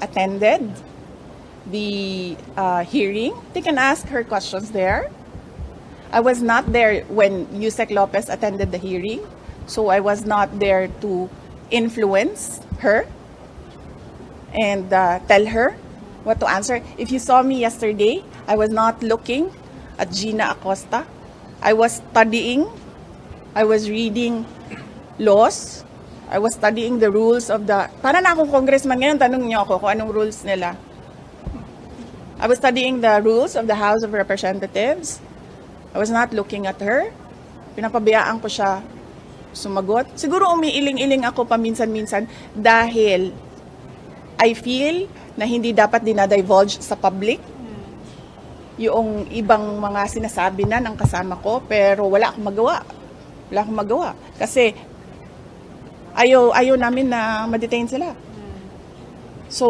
attended the uh, hearing. They can ask her questions there. I was not there when Yusek Lopez attended the hearing, so I was not there to influence her and uh, tell her what to answer. If you saw me yesterday, I was not looking at Gina Acosta. I was studying, I was reading laws, I was studying the rules of the... Para na akong congressman ngayon, tanong niyo ako kung anong rules nila. I was studying the rules of the House of Representatives. I was not looking at her. Pinapabayaan ko siya sumagot. Siguro umiiling-iling ako paminsan-minsan dahil I feel na hindi dapat dinadivulge sa public yung ibang mga sinasabi na ng kasama ko pero wala akong magawa. Wala akong magawa. Kasi ayaw, ayaw namin na ma-detain sila. So,